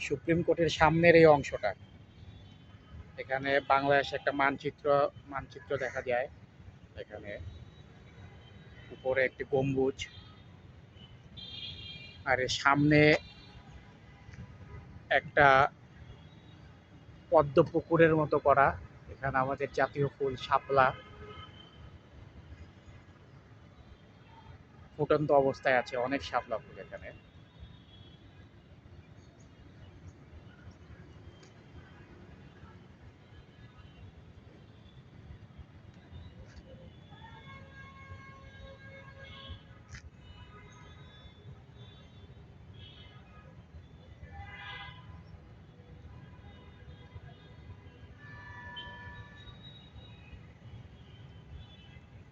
Supreme কোর্টের সামনের এই অংশটা। এখানে বাংলাদেশ একটা মানচিত্র মানচিত্র দেখা যায়। এখানে উপরে একটি গম্বুজ। আর সামনে একটা পদ্ম পুকুরের মতো করা। এখানে আমাদের জাতীয় ফুল শাপলা। ফুটন্ত অবস্থায় আছে অনেক শাপলা ফুল এখানে।